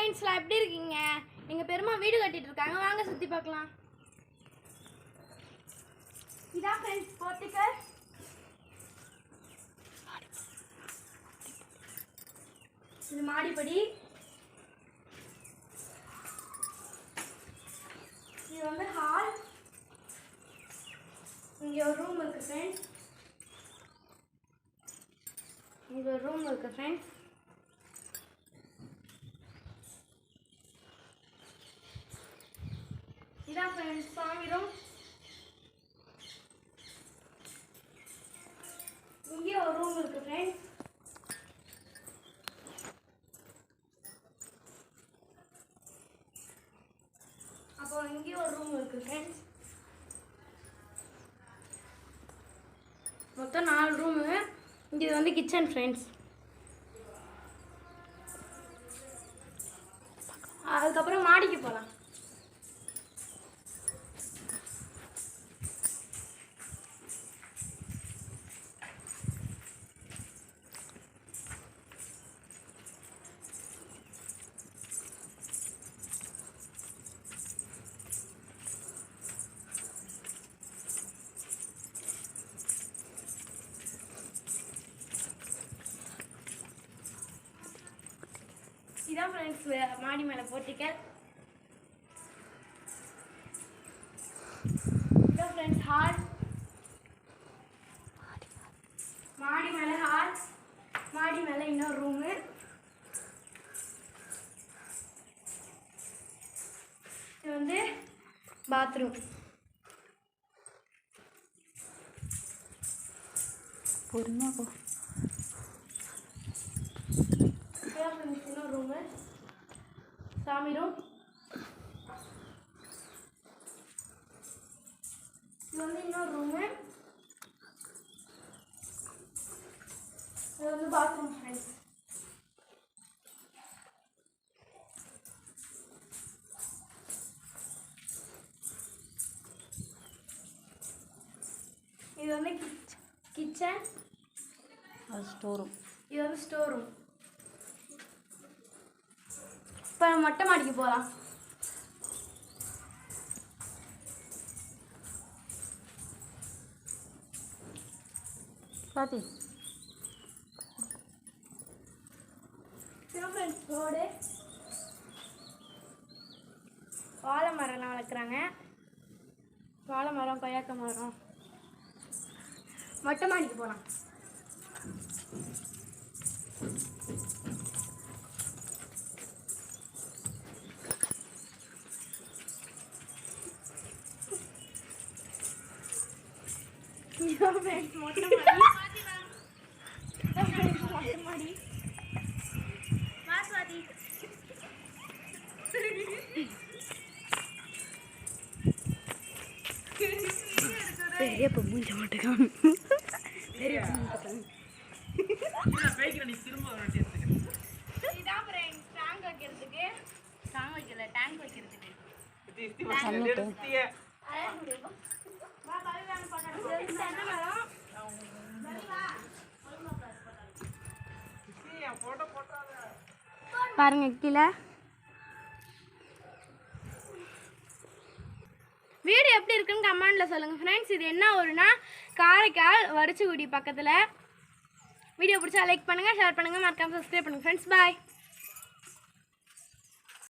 ஃப்ரெண்ட்ஸ்லாம் எப்படி இருக்கீங்க? எங்கள் பெருமா வீடு கட்டிட்டு இருக்காங்க. வாங்க சுற்றி பார்க்கலாம். இதான் ஃப்ரெண்ட்ஸ் போர்ட்டிக்கல் இது மாடிப்படி. இது வந்து ஹால் இங்கே ஒரு ரூம் இருக்குது ஃப்ரெண்ட்ஸ் இங்கே ஒரு ரூம் இருக்குது ஃப்ரெண்ட்ஸ் இதான் ஃப்ரெண்ட்ஸ் சாமி இங்கே ஒரு ரூம் இருக்குது ஃப்ரெண்ட்ஸ் அப்போ இங்கே ஒரு ரூம் இருக்குது ஃப்ரெண்ட்ஸ் மொத்தம் நாலு ரூமு இங்கே இது வந்து கிச்சன் ஃப்ரெண்ட்ஸ் அதுக்கப்புறம் மாடிக்கு போகலாம் இதான் ஃப்ரெண்ட்ஸ் மாடி மேலே போட்டிக்கல் இதான் ஃப்ரெண்ட்ஸ் ஹால் மாடி மேலே ஹால் மாடி மேலே இன்னொரு ரூமு இது வந்து பாத்ரூம் பொறுமையாக போ. ரூமு சாமி ரூம் இது வந்து இன்னொரு ரூமு இது வந்து பாத்ரூம் ஃப்ரெண்ட்ஸ் இது வந்து கிச்சன் அது ஸ்டோரும் இது வந்து ஸ்டோர் ரூம் இப்போ மொட்டை மாடிக்கு போகலாம் பாத்தி ரோடு வாழை மரம்லாம் வளர்க்குறாங்க. வாழை மரம் கொய்யாக்க மரம். மொட்டை மாடிக்கு போகலாம் இதான் friends மொட்டை மாடி பெரிய இப்போ மூஞ்ச மாட்டேக்கான் இதான் வைக்கிறதுக்கு பாருங்க கீழே. வீடு எப்படி இருக்குன்னு கமெண்ட்ல சொல்லுங்க. ஃப்ரெண்ட்ஸ் இது என்ன ஒருனா காரைக்கால் வரிச்சுக்குடி பக்கத்தில். வீடியோ பிடிச்சா லைக் பண்ணுங்க ஷேர் பண்ணுங்க மறக்காமல் சப்ஸ்கிரைப் பண்ணுங்க. Friends bye